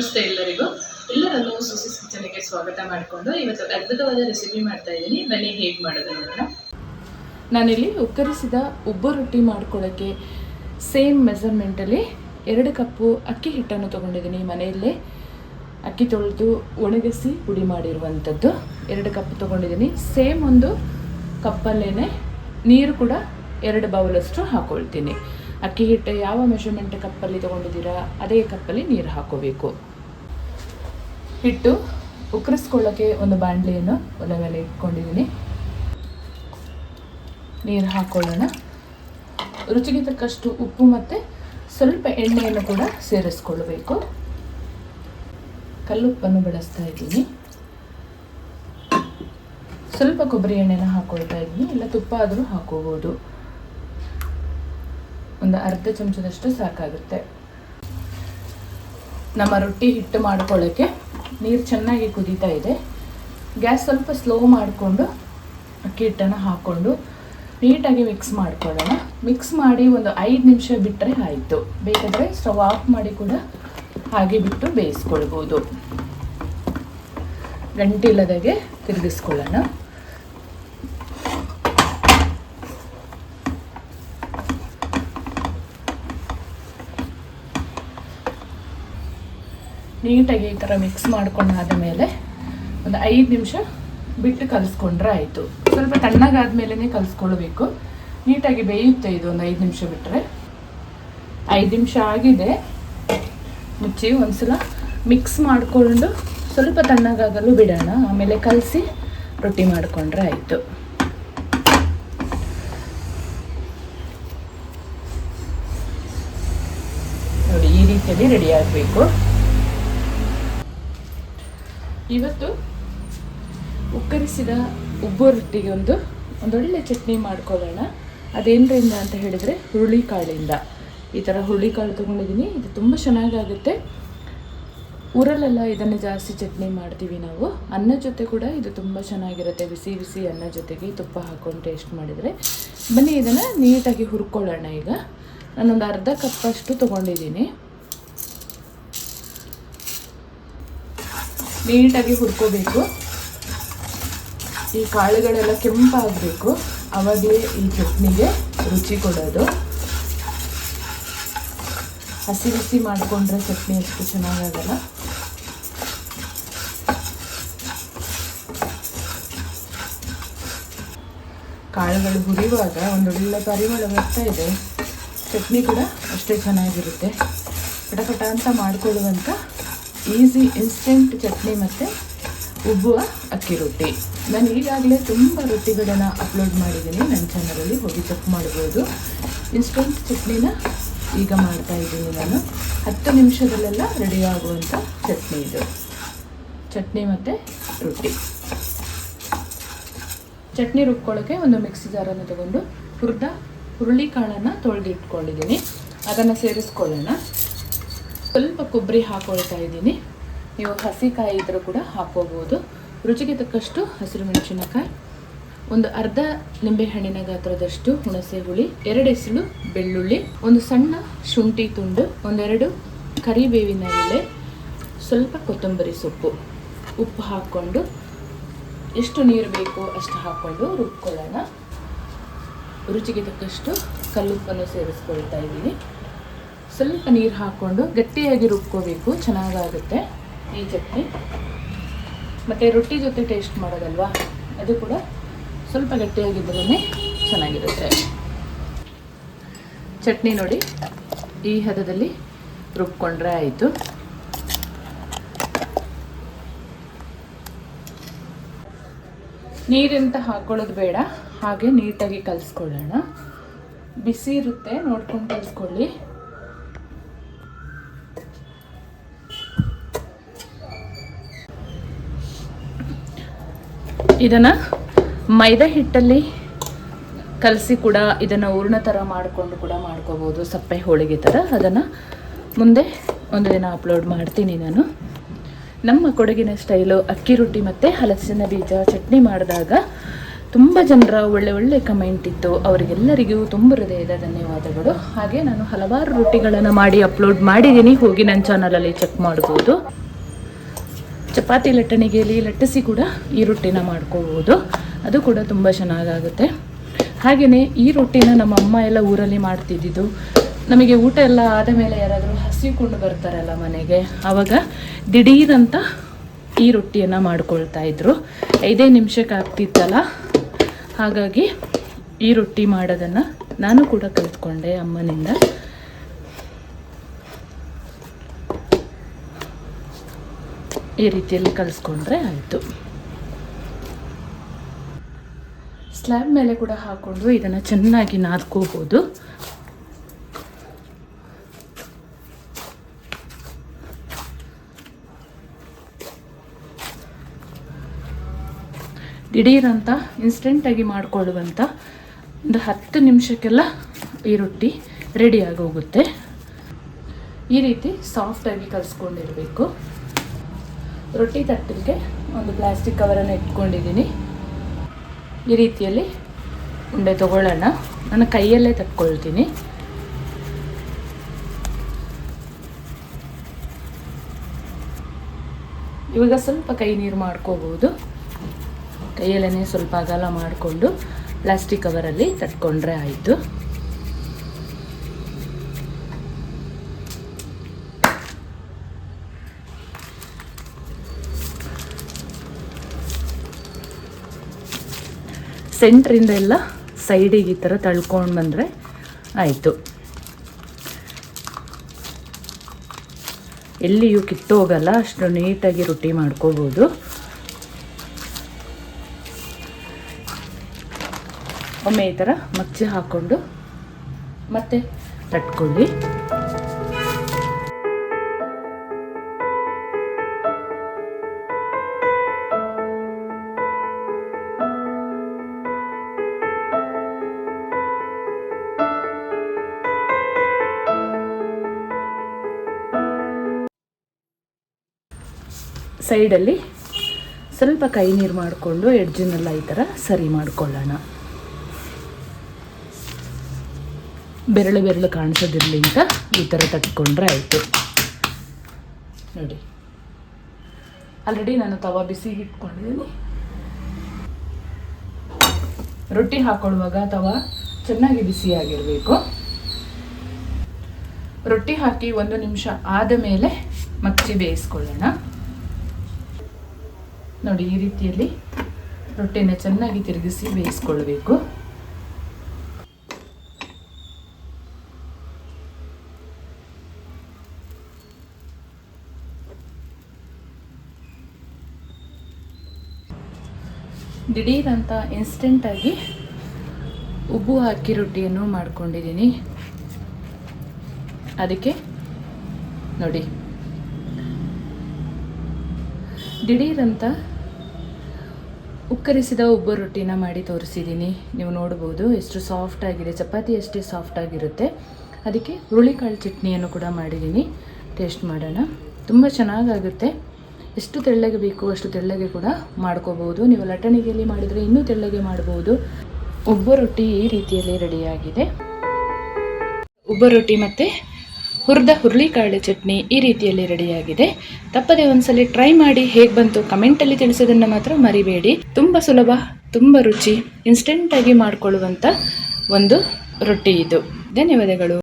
ನಮಸ್ತೆ ಎಲ್ಲರಿಗೂ. ಎಲ್ಲರನ್ನು ಸುಸಿ ಕಿಚನ್ಗೆ ಸ್ವಾಗತ ಮಾಡಿಕೊಂಡು ಇವತ್ತು ಅದ್ಭುತವಾದ ರೆಸಿಪಿ ಮಾಡ್ತಾ ಇದ್ದೀನಿ. ಬನ್ನಿ ಹೇಗೆ ಮಾಡೋದು ನೋಡೋಣ. ನಾನಿಲ್ಲಿ ಉಕ್ಕರಿಸಿದ ಉಬ್ಬು ರೊಟ್ಟಿ ಮಾಡ್ಕೊಳ್ಳೋಕ್ಕೆ ಸೇಮ್ ಮೆಸರ್ಮೆಂಟಲ್ಲಿ ಎರಡು ಕಪ್ಪು ಅಕ್ಕಿ ಹಿಟ್ಟನ್ನು ತೊಗೊಂಡಿದ್ದೀನಿ ಮನೆಯಲ್ಲೇ. ಅಕ್ಕಿ ತೊಳೆದು ಒಣಗಿಸಿ ಪುಡಿ ಮಾಡಿರುವಂಥದ್ದು. ಎರಡು ಕಪ್ ತೊಗೊಂಡಿದ್ದೀನಿ. ಸೇಮ್ ಒಂದು ಕಪ್ಪಲ್ಲೇ ನೀರು ಕೂಡ ಎರಡು ಬೌಲಷ್ಟು ಹಾಕ್ಕೊಳ್ತೀನಿ ಅಕ್ಕಿ ಹಿಟ್ಟು ಯಾವ ಮೆಷರ್ಮೆಂಟ್ ಕಪ್ಪಲ್ಲಿ ತೊಗೊಂಡಿದ್ದೀರಾ, ಅದೇ ಕಪ್ಪಲ್ಲಿ ನೀರು ಹಾಕೋಬೇಕು. ಹಿಟ್ಟು ಉಕ್ಕರಿಸ್ಕೊಳ್ಳೋಕ್ಕೆ ಒಂದು ಬಾಣಲೆಯನ್ನು ಒಲೆ ಮೇಲೆ ಇಟ್ಕೊಂಡಿದ್ದೀನಿ. ನೀರು ಹಾಕೊಳ್ಳೋಣ. ರುಚಿಗೆ ತಕ್ಕಷ್ಟು ಉಪ್ಪು ಮತ್ತು ಸ್ವಲ್ಪ ಎಣ್ಣೆಯನ್ನು ಕೂಡ ಸೇರಿಸ್ಕೊಳ್ಬೇಕು. ಕಲ್ಲುಪ್ಪನ್ನು ಬಳಸ್ತಾ ಇದ್ದೀನಿ. ಸ್ವಲ್ಪ ಕೊಬ್ಬರಿ ಎಣ್ಣೆನ ಹಾಕ್ಕೊಳ್ತಾ ಇದ್ದೀನಿ. ಇಲ್ಲ ತುಪ್ಪ ಆದರೂ ಹಾಕೋಬೋದು. ಒಂದು ಅರ್ಧ ಚಮಚದಷ್ಟು ಸಾಕಾಗುತ್ತೆ. ನಮ್ಮ ರೊಟ್ಟಿ ಹಿಟ್ಟು ಮಾಡ್ಕೊಳ್ಳೋಕ್ಕೆ ನೀರು ಚೆನ್ನಾಗಿ ಕುದೀತಾ ಇದೆ. ಗ್ಯಾಸ್ ಸ್ವಲ್ಪ ಸ್ಲೋ ಮಾಡಿಕೊಂಡು ಅಕ್ಕಿ ಹಿಟ್ಟನ್ನು ಹಾಕ್ಕೊಂಡು ನೀಟಾಗಿ ಮಿಕ್ಸ್ ಮಾಡ್ಕೊಳ್ಳೋಣ. ಮಿಕ್ಸ್ ಮಾಡಿ ಒಂದು ಐದು ನಿಮಿಷ ಬಿಟ್ಟರೆ ಆಯಿತು. ಬೇಕಾದರೆ ಸ್ಟವ್ ಆಫ್ ಮಾಡಿ ಕೂಡ ಹಾಗೆ ಬಿಟ್ಟು ಬೇಯಿಸ್ಕೊಳ್ಬೋದು. ಗಂಟಿಲ್ಲದಾಗೆ ತಿರುಗಿಸ್ಕೊಳ್ಳೋಣ. ನೀಟಾಗಿ ಈ ಥರ ಮಿಕ್ಸ್ ಮಾಡ್ಕೊಂಡಾದ ಮೇಲೆ ಒಂದು ಐದು ನಿಮಿಷ ಬಿಟ್ಟು ಕಲಿಸ್ಕೊಂಡ್ರೆ ಆಯಿತು. ಸ್ವಲ್ಪ ತಣ್ಣಗಾದ ಮೇಲೇ ಕಲಿಸ್ಕೊಳ್ಬೇಕು. ನೀಟಾಗಿ ಬೇಯುತ್ತೆ ಇದು ಒಂದು ಐದು ನಿಮಿಷ ಬಿಟ್ಟರೆ ಐದು ನಿಮಿಷ ಆಗಿದೆ. ಮುಚ್ಚಿ ಒಂದ್ಸಲ ಮಿಕ್ಸ್ ಮಾಡಿಕೊಂಡು ಸ್ವಲ್ಪ ತಣ್ಣಗಾಗಲು ಬಿಡೋಣ. ಆಮೇಲೆ ಕಲಸಿ ರೊಟ್ಟಿ ಮಾಡಿಕೊಂಡ್ರೆ ಆಯಿತು. ನೋಡಿ, ಈ ರೀತಿಯಲ್ಲಿ ರೆಡಿ ಆಗಬೇಕು. ಇವತ್ತು ಉಕ್ಕರಿಸಿದ ಉಬ್ಬು ರೊಟ್ಟಿಗೆ ಒಂದು ಒಂದೊಳ್ಳೆ ಚಟ್ನಿ ಮಾಡ್ಕೊಳ್ಳೋಣ. ಅದೇನರಿಂದ ಅಂತ ಹೇಳಿದರೆ ಹುರುಳಿಕಾಳಿಂದ. ಈ ಥರ ಹುರುಳಿಕಾಳು ತೊಗೊಂಡಿದ್ದೀನಿ. ಇದು ತುಂಬ ಚೆನ್ನಾಗಾಗುತ್ತೆ. ಊರಲ್ಲೆಲ್ಲ ಇದನ್ನು ಜಾಸ್ತಿ ಚಟ್ನಿ ಮಾಡ್ತೀವಿ ನಾವು. ಅನ್ನ ಜೊತೆ ಕೂಡ ಇದು ತುಂಬ ಚೆನ್ನಾಗಿರುತ್ತೆ. ಬಿಸಿ ಬಿಸಿ ಅನ್ನ ಜೊತೆಗೆ ತುಪ್ಪ ಹಾಕ್ಕೊಂಡು ಟೇಸ್ಟ್ ಮಾಡಿದರೆ. ಬನ್ನಿ, ಇದನ್ನು ನೀಟಾಗಿ ಹುರ್ಕೊಳ್ಳೋಣ ಈಗ. ನಾನೊಂದು ಅರ್ಧ ಕಪ್ಪಷ್ಟು ತೊಗೊಂಡಿದ್ದೀನಿ. ನೀಟಾಗಿ ಹುರ್ಕೋಬೇಕು. ಈ ಕಾಳುಗಳೆಲ್ಲ ಕೆಂಪಾಗಬೇಕು. ಅವಾಗಲೇ ಈ ಚಟ್ನಿಗೆ ರುಚಿ ಕೊಡೋದು. ಹಸಿ ಹಸಿ ಮಾಡಿಕೊಂಡ್ರೆ ಚಟ್ನಿ ಅಷ್ಟು ಚೆನ್ನಾಗಾಗಲ್ಲ ಕಾಳುಗಳು ಹುರಿಯುವಾಗ ಒಂದೊಳ್ಳೆ ಪರಿಮಳ ಬರ್ತಾ ಇದೆ. ಚಟ್ನಿ ಕೂಡ ಅಷ್ಟೇ ಚೆನ್ನಾಗಿರುತ್ತೆ. ಪಟಪಟ ಅಂತ ಮಾಡಿಕೊಳ್ಳುವಂಥ ಈಸಿ ಇನ್ಸ್ಟೆಂಟ್ ಚಟ್ನಿ ಮತ್ತು ಉಬ್ಬುವ ಅಕ್ಕಿ ರೊಟ್ಟಿ ನಾನು ಈಗಾಗಲೇ ತುಂಬ ರೊಟ್ಟಿಗಳನ್ನು ಅಪ್ಲೋಡ್ ಮಾಡಿದ್ದೀನಿ. ನನ್ನ ಚಾನಲಲ್ಲಿ ಹೋಗಿ ಚೆಕ್ ಮಾಡ್ಬೋದು. ಇನ್ಸ್ಟೆಂಟ್ ಚಟ್ನಿನ ಈಗ ಮಾಡ್ತಾ ಇದ್ದೀನಿ ನಾನು. ಹತ್ತು ನಿಮಿಷದಲ್ಲೆಲ್ಲ ರೆಡಿ ಆಗುವಂಥ ಚಟ್ನಿ ಇದು. ಚಟ್ನಿ ಮತ್ತು ರೊಟ್ಟಿ. ಚಟ್ನಿ ರುಬ್ಕೊಳ್ಳೋಕ್ಕೆ ಒಂದು ಮಿಕ್ಸಿ ಜಾರನ್ನು ತಗೊಂಡು ಹುರಿದ ಹುರುಳಿಕಾಳನ್ನು ತೊಳೆದಿಟ್ಕೊಂಡಿದ್ದೀನಿ. ಅದನ್ನು ಸೇರಿಸ್ಕೊಳ್ಳೋಣ. ಸ್ವಲ್ಪ ಕೊಬ್ಬರಿ ಹಾಕೊಳ್ತಾ ಇದ್ದೀನಿ. ನೀವು ಹಸಿಕಾಯಿ ಇದ್ರೂ ಕೂಡ ಹಾಕೋಬೋದು ರುಚಿಗೆ ತಕ್ಕಷ್ಟು ಹಸಿರು ಮೆಣಸಿನಕಾಯಿ, ಒಂದು ಅರ್ಧ ನಿಂಬೆಹಣ್ಣಿನ ಗಾತ್ರದಷ್ಟು ಹುಣಸೆ ಹುಳಿ, ಎರಡು ಎಸಳು ಬೆಳ್ಳುಳ್ಳಿ, ಒಂದು ಸಣ್ಣ ಶುಂಠಿ ತುಂಡು, ಒಂದೆರಡು ಕರಿಬೇವಿನ ಎಲೆ, ಸ್ವಲ್ಪ ಕೊತ್ತಂಬರಿ ಸೊಪ್ಪು. ಉಪ್ಪು ಹಾಕ್ಕೊಂಡು ಎಷ್ಟು ನೀರು ಬೇಕೋ ಅಷ್ಟು ಹಾಕ್ಕೊಂಡು ರುಬ್ಕೊಳ್ಳೋಣ. ರುಚಿಗೆ ತಕ್ಕಷ್ಟು ಕಲ್ಲುಪ್ಪನ್ನು ಸೇರಿಸ್ಕೊಳ್ತಾ ಇದ್ದೀನಿ. ಸ್ವಲ್ಪ ನೀರು ಹಾಕ್ಕೊಂಡು ಗಟ್ಟಿಯಾಗಿ ರುಬ್ಕೋಬೇಕು, ಚೆನ್ನಾಗಾಗುತ್ತೆ ಈ ಚಟ್ನಿ. ಮತ್ತು ರೊಟ್ಟಿ ಜೊತೆ ಟೇಸ್ಟ್ ಮಾಡೋದಲ್ವಾ? ಅದು ಕೂಡ ಸ್ವಲ್ಪ ಗಟ್ಟಿಯಾಗಿದ್ರೇ ಚೆನ್ನಾಗಿರುತ್ತೆ. ಚಟ್ನಿ ನೋಡಿ, ಈ ಹದದಲ್ಲಿ ರುಬ್ಕೊಂಡ್ರೆ ಆಯಿತು. ನೀರೆಂತ ಹಾಕ್ಕೊಳ್ಳೋದು ಬೇಡ, ಹಾಗೆ ನೀಟಾಗಿ ಕಲಿಸ್ಕೊಳ್ಳೋಣ. ಬಿಸಿ ಇರುತ್ತೆ, ನೋಡ್ಕೊಂಡು ಕಲಿಸ್ಕೊಳ್ಳಿ. ಇದನ್ನು ಮೈದಾ ಹಿಟ್ಟಲ್ಲಿ ಕಲಸಿ ಕೂಡ ಇದನ್ನು ಹೂರ್ಣ ಥರ ಮಾಡಿಕೊಂಡು ಕೂಡ ಮಾಡ್ಕೋಬೋದು, ಸಪ್ಪೆ ಹೋಳಿಗೆ ಥರ ಅದನ್ನು ಮುಂದೆ ಒಂದು ದಿನ ಅಪ್ಲೋಡ್ ಮಾಡ್ತೀನಿ ನಾನು. ನಮ್ಮ ಕೊಡಗಿನ ಸ್ಟೈಲು ಅಕ್ಕಿ ರೊಟ್ಟಿ ಮತ್ತು ಹಲಸಿನ ಬೀಜ ಚಟ್ನಿ ಮಾಡಿದಾಗ ತುಂಬ ಜನರ ಒಳ್ಳೆ ಒಳ್ಳೆ ಕಮೆಂಟ್ ಇತ್ತು. ಅವರಿಗೆಲ್ಲರಿಗೂ ತುಂಬ ಹೃದಯದ ಧನ್ಯವಾದಗಳು. ಹಾಗೆ ನಾನು ಹಲವಾರು ರೊಟ್ಟಿಗಳನ್ನು ಮಾಡಿ ಅಪ್ಲೋಡ್ ಮಾಡಿದ್ದೀನಿ. ಹೋಗಿ ನನ್ನ ಚಾನಲಲ್ಲಿ ಚೆಕ್ ಮಾಡ್ಬೋದು. ಚಪಾತಿ ಲಟ್ಟಣಿಗೆಯಲ್ಲಿ ಲಟ್ಟಿಸಿ ಕೂಡ ಈ ರೊಟ್ಟಿನ ಮಾಡ್ಕೋಬೋದು. ಅದು ಕೂಡ ತುಂಬ ಚೆನ್ನಾಗಾಗುತ್ತೆ. ಹಾಗೆಯೇ ಈ ರೊಟ್ಟಿನ ನಮ್ಮ ಅಮ್ಮ ಎಲ್ಲ ಊರಲ್ಲಿ ಮಾಡ್ತಿದ್ದಿದ್ದು. ನಮಗೆ ಊಟ ಎಲ್ಲ ಆದ ಮೇಲೆ ಯಾರಾದರೂ ಹಸಿಕೊಂಡು ಬರ್ತಾರಲ್ಲ ಮನೆಗೆ ಆವಾಗ ದಿಢೀರಂತ ಈ ರೊಟ್ಟಿಯನ್ನು ಮಾಡ್ಕೊಳ್ತಾ ಇದ್ರು. ಐದೇ ನಿಮಿಷಕ್ಕೆ ಆಗ್ತಿತ್ತಲ್ಲ ಹಾಗಾಗಿ ಈ ರೊಟ್ಟಿ ಮಾಡೋದನ್ನು ನಾನು ಕೂಡ ಕಲಿತ್ಕೊಂಡೆ ಅಮ್ಮನಿಂದ. ಈ ರೀತಿಯಲ್ಲಿ ಕಲಿಸ್ಕೊಂಡ್ರೆ ಆಯಿತು. ಸ್ಲ್ಯಾಬ್ ಮೇಲೆ ಕೂಡ ಹಾಕ್ಕೊಂಡು ಇದನ್ನು ಚೆನ್ನಾಗಿ ನಾದ್ಕೋಬೋದು. ದಿಢೀರಂತ ಇನ್ಸ್ಟೆಂಟಾಗಿ ಮಾಡಿಕೊಳ್ಳುವಂಥ ಒಂದು ಹತ್ತು ನಿಮಿಷಕ್ಕೆಲ್ಲ ಈ ರೊಟ್ಟಿ ರೆಡಿಯಾಗಿ ಹೋಗುತ್ತೆ ಈ ರೀತಿ ಸಾಫ್ಟಾಗಿ ಕಲಿಸ್ಕೊಂಡಿರಬೇಕು. ರೊಟ್ಟಿ ತಟ್ಟಲಿಕ್ಕೆ ಒಂದು ಪ್ಲಾಸ್ಟಿಕ್ ಕವರನ್ನು ಇಟ್ಕೊಂಡಿದ್ದೀನಿ. ಈ ರೀತಿಯಲ್ಲಿ ಉಂಡೆ ತಗೊಳ್ಳೋಣ. ನಾನು ಕೈಯಲ್ಲೇ ತಟ್ಕೊಳ್ತೀನಿ. ಇವಾಗ ಸ್ವಲ್ಪ ಕೈ ನೀರು ಮಾಡ್ಕೋಬೋದು. ಕೈಯಲ್ಲೇ ಸ್ವಲ್ಪ ಅಗಲ ಮಾಡಿಕೊಂಡು ಪ್ಲಾಸ್ಟಿಕ್ ಕವರಲ್ಲಿ ತಟ್ಕೊಂಡ್ರೆ ಆಯಿತು. ಸೆಂಟ್ರಿಂದ ಎಲ್ಲ ಸೈಡಿಗೆ ಈ ಥರ ತಳ್ಕೊಂಡು ಬಂದರೆ ಆಯಿತು. ಎಲ್ಲಿಯೂ ಕಿತ್ತೋಗಲ್ಲ, ಅಷ್ಟು ನೀಟಾಗಿ ರೊಟ್ಟಿ ಮಾಡ್ಕೋಬೋದು. ಒಮ್ಮೆ ಈ ಥರ ಮಚ್ಚಿ ಹಾಕ್ಕೊಂಡು ಮತ್ತೆ ತಟ್ಕೊಳ್ಳಿ. ಸೈಡಲ್ಲಿ ಸ್ವಲ್ಪ ಕೈ ನೀರು ಮಾಡಿಕೊಂಡು ಎಡ್ಜಿನೆಲ್ಲ ಈ ಥರ ಸರಿ ಮಾಡ್ಕೊಳ್ಳೋಣ. ಬೆರಳು ಬೆರಳು ಕಾಣಿಸೋದಿರ್ಲಿಂತ ಈ ಥರ ತಟ್ಕೊಂಡ್ರೆ ಆಯಿತು. ನೋಡಿ. ಆಲ್ರೆಡಿ ನಾನು ತವ ಬಿಸಿ ಇಟ್ಕೊಂಡಿದ್ದೀನಿ. ರೊಟ್ಟಿ ಹಾಕೊಳ್ಳುವಾಗ ತವ ಚೆನ್ನಾಗಿ ಬಿಸಿಯಾಗಿರಬೇಕು. ರೊಟ್ಟಿ ಹಾಕಿ ಒಂದು ನಿಮಿಷ ಆದ ಮೇಲೆ ಮಚ್ಚಿ ಬೇಯಿಸ್ಕೊಳ್ಳೋಣ. ನೋಡಿ, ಈ ರೀತಿಯಲ್ಲಿ ರೊಟ್ಟಿನ ಚೆನ್ನಾಗಿ ತಿರುಗಿಸಿ ಬೇಯಿಸ್ಕೊಳ್ಬೇಕು. ದಿಢೀರಂತ ಇನ್ಸ್ಟೆಂಟಾಗಿ ಉಬ್ಬು ಹಾಕಿ ರೊಟ್ಟಿಯನ್ನು ಮಾಡ್ಕೊಂಡಿದ್ದೀನಿ. ಅದಕ್ಕೆ ನೋಡಿ, ದಿಢೀರಂತ ಉಕ್ಕರಿಸಿದ ಒಬ್ಬ ರೊಟ್ಟಿನ ಮಾಡಿ ತೋರಿಸಿದ್ದೀನಿ. ನೀವು ನೋಡ್ಬೋದು ಎಷ್ಟು ಸಾಫ್ಟ್ ಆಗಿದೆ. ಚಪಾತಿ ಅಷ್ಟೇ ಸಾಫ್ಟ್ ಆಗಿರುತ್ತೆ. ಅದಕ್ಕೆ ಹುರುಳಿಕಾಳು ಚಟ್ನಿಯನ್ನು ಕೂಡ ಮಾಡಿದ್ದೀನಿ. ಟೇಸ್ಟ್ ಮಾಡೋಣ. ತುಂಬ ಚೆನ್ನಾಗಾಗುತ್ತೆ. ಎಷ್ಟು ತೆಳ್ಳಗೆ ಬೇಕು ಅಷ್ಟು ತೆಳ್ಳಗೆ ಕೂಡ ಮಾಡ್ಕೋಬೋದು. ನೀವು ಲಟ್ಟಣಿಗೆಯಲ್ಲಿ ಮಾಡಿದರೆ ಇನ್ನೂ ತೆಳ್ಳಗೆ ಮಾಡ್ಬೋದು. ಒಬ್ಬ ರೊಟ್ಟಿ ಈ ರೀತಿಯಲ್ಲಿ ರೆಡಿಯಾಗಿದೆ ಒಬ್ಬ ರೊಟ್ಟಿ ಮತ್ತು ಹುರಿದ ಹುರುಳಿಕಾಳು ಚಟ್ನಿ ಈ ರೀತಿಯಲ್ಲಿ ರೆಡಿಯಾಗಿದೆ. ತಪ್ಪದೆ ಒಂದ್ಸಲಿ ಟ್ರೈ ಮಾಡಿ ಹೇಗೆ ಬಂತು ಕಮೆಂಟಲ್ಲಿ ತಿಳಿಸೋದನ್ನು ಮಾತ್ರ ಮರಿಬೇಡಿ. ತುಂಬ ಸುಲಭ, ತುಂಬ ರುಚಿ ಇನ್ಸ್ಟೆಂಟಾಗಿ ಮಾಡಿಕೊಳ್ಳುವಂಥ ಒಂದು ರೊಟ್ಟಿ ಇದು. ಧನ್ಯವಾದಗಳು.